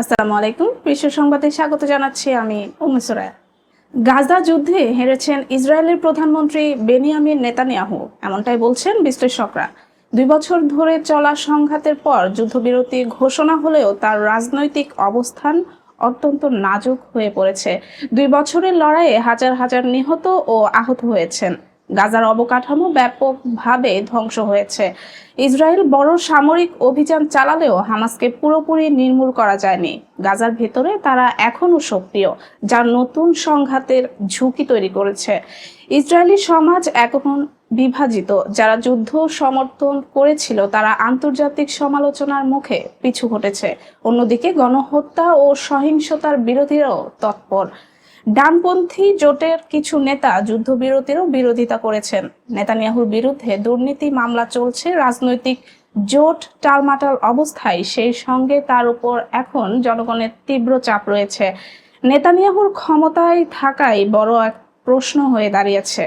আসসালামু আলাইকুম। বিশ্ব সংবাদে স্বাগত জানাচ্ছি আমি উম্মে সুরায়া গাজা যুদ্ধে হেরেছেন ইসরায়েলের প্রধানমন্ত্রী বেনিয়ামিন নেতানিয়াহু, এমনটাই বলছেন বিশ্লেষকরা। দুই বছর ধরে চলা সংঘাতের পর যুদ্ধবিরতি ঘোষণা হলেও তার রাজনৈতিক অবস্থান অত্যন্ত নাজুক হয়ে পড়েছে। দুই বছরের লড়াইয়ে হাজার হাজার নিহত ও আহত হয়েছেন। গাজার অবকাঠামো ব্যাপকভাবে ধ্বংস হয়েছে। ইসরায়েল বড় সামরিক অভিযান চালালেও হামাসকে পুরোপুরি নির্মূল করা যায়নি। গাজার ভেতরে তারা এখনও সক্রিয় যা নতুন সংঘাতের ঝুঁকি তৈরি করেছে। ইসরায়েলি সমাজ এখন বিভাজিত, যারা যুদ্ধ সমর্থন করেছিল তারা আন্তর্জাতিক সমালোচনার মুখে পিছু ঘটেছে অন্যদিকে গণহত্যা ও সহিংসতার বিরোধীরাও তৎপর। ডানপন্থী জোটের কিছু নেতা যুদ্ধবিরতিরও বিরোধিতা করেছেন। নেতানিয়াহুর বিরুদ্ধে দুর্নীতি মামলা চলছে, রাজনৈতিক জোট টালমাটাল অবস্থায় সেই সঙ্গে তার উপর এখন জনগণের তীব্র চাপ রয়েছে। নেতানিয়াহুর ক্ষমতায় থাকাই বড় এক প্রশ্ন হয়ে দাঁড়িয়েছে।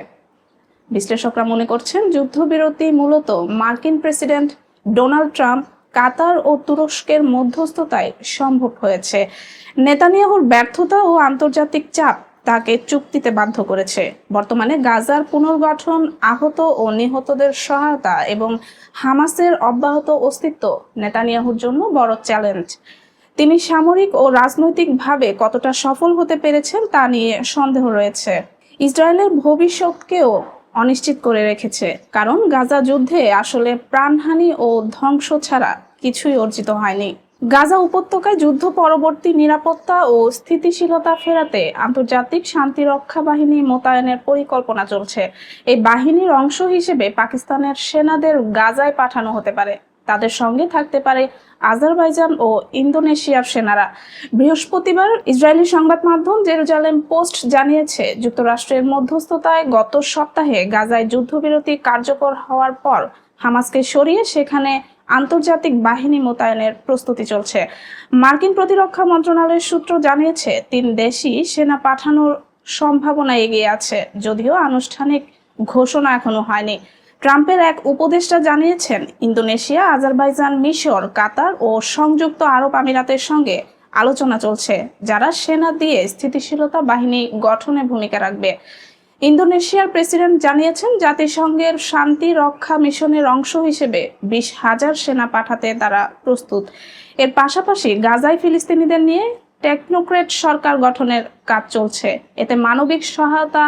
বিশ্লেষকরা মনে করছেন, যুদ্ধবিরতি মূলত মার্কিন প্রেসিডেন্ট ডোনাল্ড ট্রাম্প কাতার ও তুরস্কের মধ্যস্থতায় সম্ভব হয়েছে। নেতানিয়াহুর ব্যর্থতা ও আন্তর্জাতিক চাপ তাকে চুক্তিতে বাধ্য করেছে। বর্তমানে গাজার পুনর্গঠন আহত ও নিহতদের সহায়তা এবং হামাসের অব্যাহত অস্তিত্ব নেতানিয়াহুর জন্য বড় চ্যালেঞ্জ। তিনি সামরিক ও রাজনৈতিকভাবে কতটা সফল হতে পেরেছেন তা নিয়ে সন্দেহ রয়েছে। ইসরায়েলের ভবিষ্যৎকেও অনিশ্চিত করে রেখেছে, কারণ গাজা যুদ্ধে আসলে প্রাণহানি ও ধ্বংস ছাড়া কিছুই অর্জিত হয়নি। গাজা উপত্যকায় যুদ্ধ পরবর্তী নিরাপত্তা ও স্থিতিশীলতা ফেরাতে আন্তর্জাতিক শান্তিরক্ষা বাহিনী মোতায়েনের পরিকল্পনা চলছে। এই বাহিনীর অংশ হিসেবে পাকিস্তানের সেনাদের গাজায় পাঠানো হতে পারে। তাদের সঙ্গে থাকতে পারে আজারবাইজান ও ইন্দোনেশিয়ার সেনারা। বৃহস্পতিবার ইসরায়েলি সংবাদ মাধ্যম জেরুজালেম পোস্ট জানিয়েছে, যুক্তরাষ্ট্রের মধ্যস্থতায় গত সপ্তাহে গাজায় যুদ্ধবিরতি কার্যকর হওয়ার পর হামাসকে সরিয়ে সেখানে আন্তর্জাতিক বাহিনী মোতায়েনের প্রস্তুতি চলছে। মার্কিন প্রতিরক্ষা মন্ত্রণালয়ের সূত্র জানিয়েছে, তিন দেশই সেনা পাঠানোর সম্ভাবনা এগিয়ে আছে, যদিও আনুষ্ঠানিক ঘোষণা এখনও হয়নি। ট্রাম্পের এক উপদেষ্টা জানিয়েছেন, ইন্দোনেশিয়া, আজারবাইজান মিশর, কাতার ও সংযুক্ত আরব আমিরাতের সঙ্গে আলোচনা চলছে, যারা সেনা দিয়ে স্থিতিশীলতা বাহিনী গঠনে ভূমিকা রাখবে। ইন্দোনেশিয়ার প্রেসিডেন্ট জানিয়েছেন জাতিসংঘের শান্তি রক্ষা মিশনের অংশ হিসেবে বিশ হাজার সেনা পাঠাতে তারা প্রস্তুত। এর পাশাপাশি গাজায় ফিলিস্তিনিদের নিয়ে টেকনোক্রেট সরকার গঠনের কাজ চলছে। এতে মানবিক সহায়তা,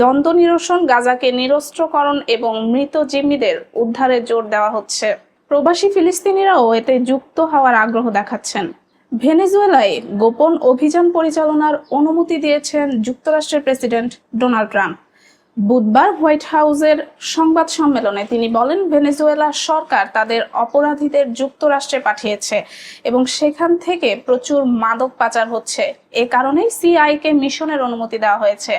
দ্বন্দ্ব নিরসন, গাজাকে নিরস্ত্রকরণ এবং মৃত জিম্মিদের উদ্ধারে জোর দেওয়া হচ্ছে। প্রবাসী ফিলিস্তিনিরাও এতে যুক্ত হওয়ার আগ্রহ দেখাচ্ছেন। ভেনেজুয়েলায় গোপন অভিযান পরিচালনার অনুমতি দিয়েছেন যুক্তরাষ্ট্রের প্রেসিডেন্ট ডোনাল্ড ট্রাম্প। বুধবার হোয়াইট হাউসের সংবাদ সম্মেলনে তিনি বলেন, ভেনেজুয়েলা সরকার তাদের অপরাধীদের যুক্তরাষ্ট্রে পাঠিয়েছে এবং সেখান থেকে প্রচুর মাদক পাচার হচ্ছে। এ কারণেই সিআইকে মিশনের অনুমতি দেওয়া হয়েছে।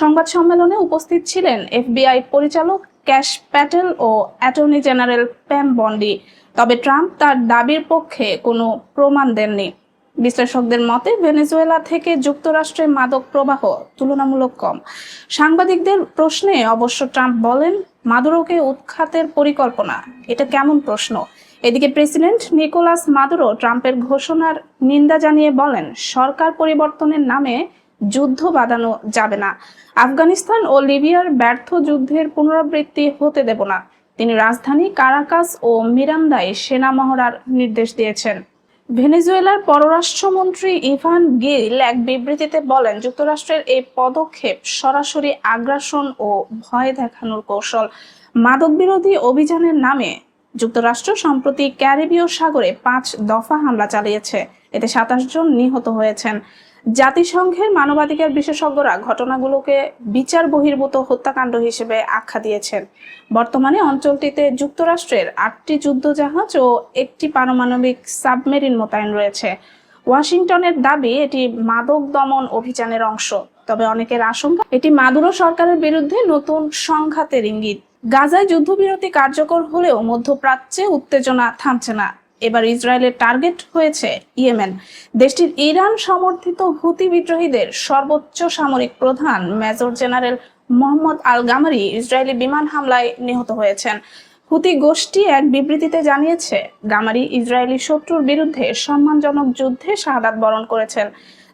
সংবাদ সম্মেলনে উপস্থিত ছিলেন এফবিআই পরিচালক ক্যাশ প্যাটেল ও অ্যাটর্নি জেনারেল প্যাম বন্ডি। তবে ট্রাম্প তার দাবির পক্ষে কোনো প্রমাণ দেননি। বিশ্লেষকদের মতে, ভেনেজুয়েলা থেকে যুক্তরাষ্ট্রে মাদক প্রবাহ তুলনামূলক কম। সাংবাদিকদের প্রশ্নে অবশ্য ট্রাম্প বলেন, মাদুরোকে উৎখাতের পরিকল্পনা, এটা কেমন প্রশ্ন? এদিকে প্রেসিডেন্ট নিকোলাস মাদুরো ট্রাম্পের ঘোষণার নিন্দা জানিয়ে বলেন, সরকার পরিবর্তনের নামে যুদ্ধ বাঁধানো যাবে না। আফগানিস্তান ও লিবিয়ার ব্যর্থ যুদ্ধের পুনরাবৃত্তি হতে দেব না। তিনি রাজধানী কারাকাস ও মিরান্দায় সেনা মহড়ার নির্দেশ দিয়েছেন। ভেনেজুয়েলার পররাষ্ট্রমন্ত্রী ইভান গিল এক বিবৃতিতে বলেন, যুক্তরাষ্ট্রের এই পদক্ষেপ সরাসরি আগ্রাসন ও ভয় দেখানোর কৌশল। মাদক বিরোধী অভিযানের নামে যুক্তরাষ্ট্র সম্প্রতি ক্যারিবীয় সাগরে পাঁচ দফা হামলা চালিয়েছে। এতে সাতাশ জন নিহত হয়েছেন। জাতিসংঘের মানবাধিকার বিশেষজ্ঞরা ঘটনাগুলোকে বিচার বহির্ভূত হত্যাকাণ্ড হিসেবে আখ্যা দিয়েছেন। বর্তমানে অঞ্চলটিতে যুক্তরাষ্ট্রের আটটি যুদ্ধজাহাজ ও একটি পারমাণবিক সাবমেরিন মোতায়েন রয়েছে। ওয়াশিংটনের দাবি, এটি মাদক দমন অভিযানের অংশ। তবে অনেকের আশঙ্কা, এটি মাদুরো সরকারের বিরুদ্ধে নতুন সংঘাতের ইঙ্গিত। গাজায় যুদ্ধবিরতি কার্যকর হলেও মধ্যপ্রাচ্যে উত্তেজনা থামছে না। এবার ইসরায়েলের টার্গেট হয়েছে ইয়েমেন। দেশটির ইরান সমর্থিত হুতি বিদ্রোহীদের সর্বোচ্চ সামরিক প্রধান major general Mohammad al Ghamari Israeli বিমান হামলায় নিহত হয়েছেন। হুতি গোষ্ঠী এক বিবৃতিতে জানিয়েছে, গামারি ইসরায়েলি শত্রুর বিরুদ্ধে সম্মানজনক যুদ্ধে শাহাদাত বরণ করেছেন।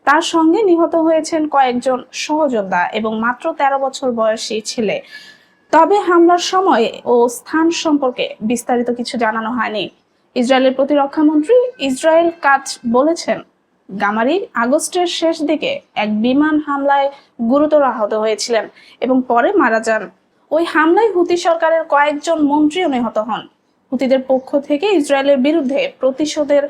তার সঙ্গে নিহত হয়েছেন কয়েকজন সহযোদ্ধা এবং মাত্র তেরো বছর বয়সী ছেলে। তবে হামলার সময় ও স্থান সম্পর্কে বিস্তারিত কিছু জানানো হয়নি। ইসরায়েলের প্রতিরক্ষা মন্ত্রী ইসরায়েল কাজ বলেছেন, গামারি আগস্টের শেষ দিকে এক বিমান হামলায় গুরুতর আহত হয়েছিলেন এবং পরে মারা যান। ওই হামলায় হুতি সরকারের কয়েকজন মন্ত্রীও নিহত হন। হুতিদের পক্ষ থেকে ইসরায়েলের বিরুদ্ধে প্রতিশোধের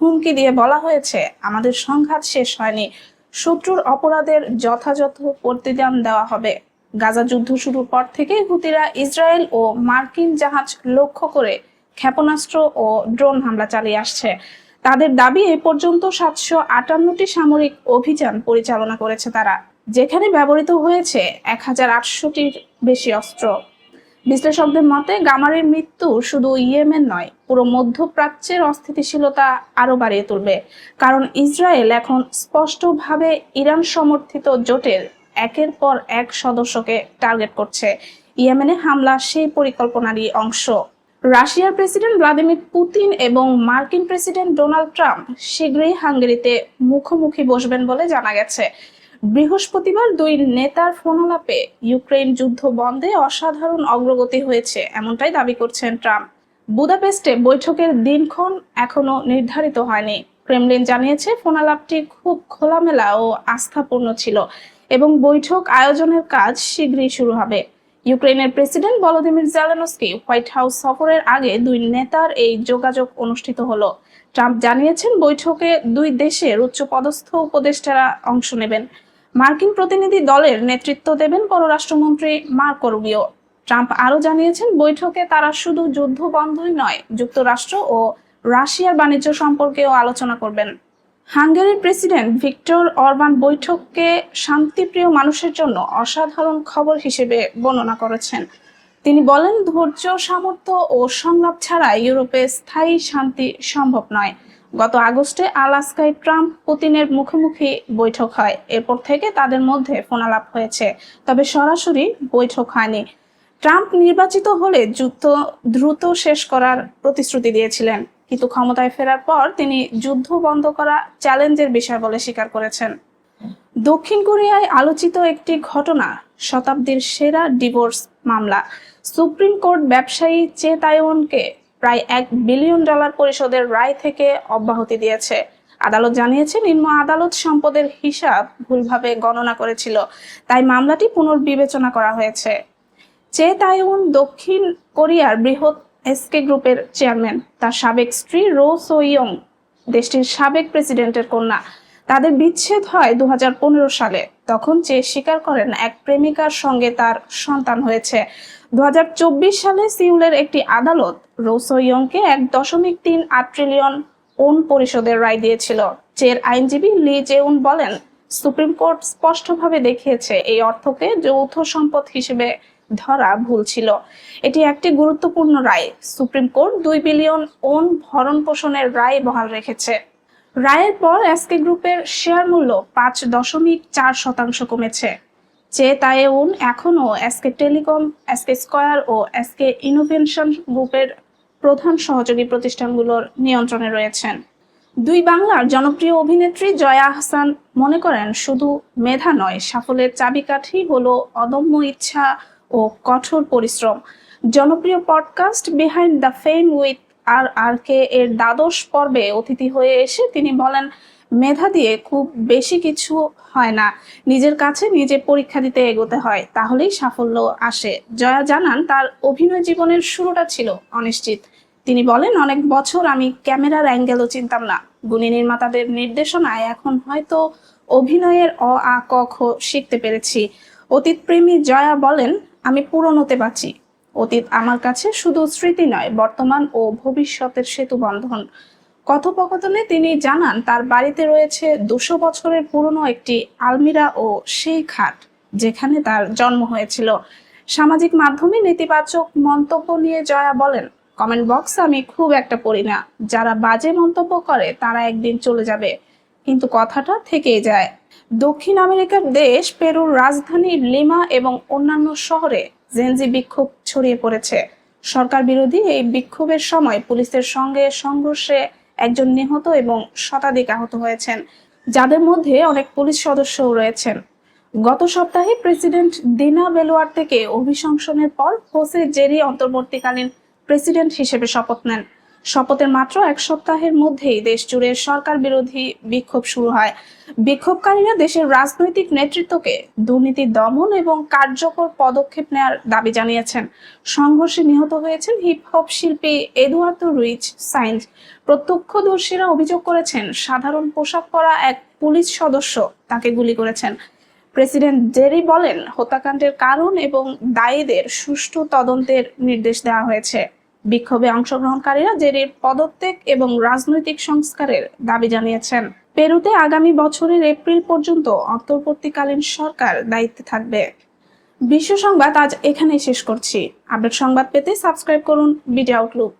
হুমকি দিয়ে বলা হয়েছে, আমাদের সংঘাত শেষ হয়নি, শত্রুর অপরাধের যথাযথ প্রতিদান দেওয়া হবে। গাজা যুদ্ধ শুরুর পর থেকে হুতিরা ইসরায়েল ও মার্কিন জাহাজ লক্ষ্য করে ক্ষেপণাস্ত্র ও ড্রোন হামলা চালিয়ে আসছে। তাদের দাবি, এ পর্যন্ত সাতশো আটান্নটি সামরিক অভিযান পরিচালনা করেছে তারা, যেখানে ব্যবহৃত হয়েছে এক হাজার আটশোটির বেশি অস্ত্র। বিশ্লেষকদের মতে, গামারের মৃত্যু শুধু ইয়েমেন নয়, পুরো মধ্যপ্রাচ্যের অস্থিতিশীলতা আরও বাড়িয়ে তুলবে। কারণ ইসরায়েল এখন স্পষ্টভাবে ইরান সমর্থিত জোটের একের পর এক সদস্যকে টার্গেট করছে। ইয়েমেনে হামলা সেই পরিকল্পনারই অংশ। রাশিয়ার প্রেসিডেন্ট ভ্লাদিমির পুতিন এবং মার্কিন প্রেসিডেন্ট ডোনাল্ড ট্রাম্প শীঘ্রই হাঙ্গেরিতে মুখোমুখি বসবেন বলে জানা গেছে। বৃহস্পতিবার দুই নেতার ফোনালাপে ইউক্রেন যুদ্ধ বন্ধে অসাধারণ অগ্রগতি হয়েছে, এমনটাই দাবি করছেন ট্রাম্প। বুদাপেস্টে বৈঠকের দিনক্ষণ এখনও নির্ধারিত হয়নি। ক্রেমলিন জানিয়েছে ফোনালাপটি খুব খোলামেলা ও আস্থাপূর্ণ ছিল এবং বৈঠক আয়োজনের কাজ শীঘ্রই শুরু হবে। ইউক্রেনের president Volodymyr Zelensky White House সফরের আগে দুই নেতার এই যোগাযোগ অনুষ্ঠিত হলো। ট্রাম্প জানিয়েছেন বৈঠকে দুই দেশের উচ্চপদস্থ উপদেষ্টারা অংশ নেবেন। মার্কিন প্রতিনিধি দলের নেতৃত্ব দেবেন পররাষ্ট্রমন্ত্রী মার্কো রুবিও। ট্রাম্প আরও জানিয়েছেন বৈঠকে তারা শুধু যুদ্ধ বন্ধই নয়, যুক্তরাষ্ট্র ও রাশিয়ার বাণিজ্য সম্পর্কেও আলোচনা করবেন। হাঙ্গেরির প্রেসিডেন্ট ভিক্টর অরবান বৈঠককে শান্তিপ্রিয় মানুষের জন্য অসাধারণ খবর হিসেবে বর্ণনা করেছেন। তিনি বলেন, ধৈর্য, সামর্থ্য ও সংলাপ ছাড়া ইউরোপে স্থায়ী শান্তি সম্ভব নয়। গত আগস্টে আলাস্কায় ট্রাম্প পুতিনের মুখোমুখি বৈঠক হয়। এরপর থেকে তাদের মধ্যে ফোনালাপ হয়েছে, তবে সরাসরি বৈঠক হয়নি। ট্রাম্প নির্বাচিত হলে যুদ্ধ দ্রুত শেষ করার প্রতিশ্রুতি দিয়েছিলেন। কিন্তু ক্ষমতায় ফেরার পর তিনি যুদ্ধ বন্ধ করা চ্যালেঞ্জের বিষয় বলে স্বীকার করেছেন। দক্ষিণ কোরিয়ায় আলোচিত একটি ঘটনা, শতাব্দীর সেরা ডিভোর্স মামলা। সুপ্রিম কোর্ট ব্যবসায়ী চে তাইওয়ানকে প্রায় এক বিলিয়ন ডলার পরিশোধের রায় থেকে অব্যাহতি দিয়েছে। আদালত জানিয়েছে, নিম্ন আদালত সম্পদের হিসাব ভুলভাবে গণনা করেছিল, তাই মামলাটি পুনর্বিবেচনা করা হয়েছে। চে তাইওয়ান দক্ষিণ কোরিয়ার বৃহৎ এসকে গ্রুপের চেয়ারম্যান, তার সাবেক স্ত্রী রো সোইয়ং দেশটির সাবেক প্রেসিডেন্টের কন্যা। তাদের বিচ্ছেদ হয় দুহাজার পনেরো সালে। তখন চে স্বীকার করেন এক প্রেমিকার সঙ্গে তার সন্তান হয়েছে। দুহাজার চব্বিশ সালে সিউলের একটি আদালত রোসোয়ংকে এক দশমিক তিন আট ট্রিলিয়ন ওন পরিষদের রায় দিয়েছিল চের আইনজীবী লি জেউন বলেন, সুপ্রিম কোর্ট স্পষ্টভাবে দেখিয়েছে এই অর্থকে যৌথ সম্পদ হিসেবে ধরা ভুল ছিল। এটি একটি গুরুত্বপূর্ণ রায়। সুপ্রিম কোর্ট দুই বিলিয়ন ওন ভরণ পোষণের রায় বহাল রেখেছে। রায়ের পর এসকে গ্রুপের শেয়ার মূল্য পাঁচ দশমিক চার শতাংশ কমেছে। চে তায়েউন এখনও এসকে টেলিকম, এসকে স্কয়ার ও এসকে ইনোভেনশন গ্রুপের প্রধান সহযোগী প্রতিষ্ঠানগুলোর নিয়ন্ত্রণে রয়েছেন। দুই বাংলার জনপ্রিয় অভিনেত্রী জয়া আহসান মনে করেন, শুধু মেধা নয়, সাফল্যের চাবিকাঠি হলো অদম্য ইচ্ছা ও কঠোর পরিশ্রম। জনপ্রিয় podcast behind the fame with R R K এর দ্বাদশ পর্বে অতিথি হয়ে এসে তিনি বলেন, মেধা দিয়ে খুব বেশি কিছু হয় না। নিজের কাছে নিজে পরীক্ষা দিতে এগোতে হয়, তাহলেই সাফল্য আসে। জয়া জানান, তার অভিনয় জীবনের শুরুটা ছিল অনিশ্চিত। তিনি বলেন, অনেক বছর আমি ক্যামেরার অ্যাঙ্গেলও চিনতাম না। গুণী নির্মাতাদের নির্দেশনায় এখন হয়তো অভিনয়ের অ আ ক খ শিখতে পেরেছি। অতীত প্রেমী জয়া বলেন আমি পুরনোতে বাঁচি। অতীত আমার কাছে শুধু স্মৃতি নয়, বর্তমান ও ভবিষ্যতের সেতু বন্ধন। কথোপকথনে তিনি জানান, তার বাড়িতে রয়েছে দুশো বছরের পুরনো একটি আলমিরা ও সেই খাট, যেখানে তার জন্ম হয়েছিল। সামাজিক মাধ্যমে নেতিবাচক মন্তব্য নিয়ে জয়া বলেন, কমেন্ট বক্স আমি খুব একটা পড়ি না। যারা বাজে মন্তব্য করে, তারা একদিন চলে যাবে। কিন্তু কথাটা থেকেই যায়। দক্ষিণ আমেরিকার দেশ পেরুর রাজধানী লিমা এবং অন্যান্য শহরে জেনজি বিক্ষোভ ছড়িয়ে পড়েছে। সরকার বিরোধী এই বিক্ষোভের সময় পুলিশের সঙ্গে সংঘর্ষে একজন নিহত এবং শতাধিক আহত হয়েছেন, যাদের মধ্যে অনেক পুলিশ সদস্যও রয়েছেন। গত সপ্তাহে প্রেসিডেন্ট দিনা বেলোয়ার থেকে অভিশংসনের পর হোসে জেরি অন্তর্বর্তীকালীন প্রেসিডেন্ট হিসেবে শপথ নেন। শপথের মাত্র এক সপ্তাহের মধ্যেই দেশ জুড়ে সরকার বিরোধী বিক্ষোভ শুরু হয়। বিক্ষোভকারীরা দেশের রাজনৈতিক নেতৃত্বকে দুর্নীতি দমন এবং কার্যকর পদক্ষেপ নেওয়ার দাবি জানিয়েছেন। সংঘর্ষে নিহত হয়েছেন হিপ হপ শিল্পী এদুয়ার্দো রুইচ সাইন্স। প্রত্যক্ষদর্শীরা অভিযোগ করেছেন, সাধারণ পোশাক পরা এক পুলিশ সদস্য তাকে গুলি করেছেন। প্রেসিডেন্ট জেরি বলেন, হত্যাকাণ্ডের কারণ এবং দায়ীদের সুষ্ঠু তদন্তের নির্দেশ দেওয়া হয়েছে। বিক্ষোভে অংশগ্রহণকারীরা জেরির পদত্যাগ এবং রাজনৈতিক সংস্কারের দাবি জানিয়েছেন। পেরুতে আগামী বছরের এপ্রিল পর্যন্ত অন্তর্বর্তীকালীন সরকার দায়িত্বে থাকবে। বিশ্ব সংবাদ আজ এখানেই শেষ করছি। আপডেট সংবাদ পেতে সাবস্ক্রাইব করুন বিডি আউটলুক।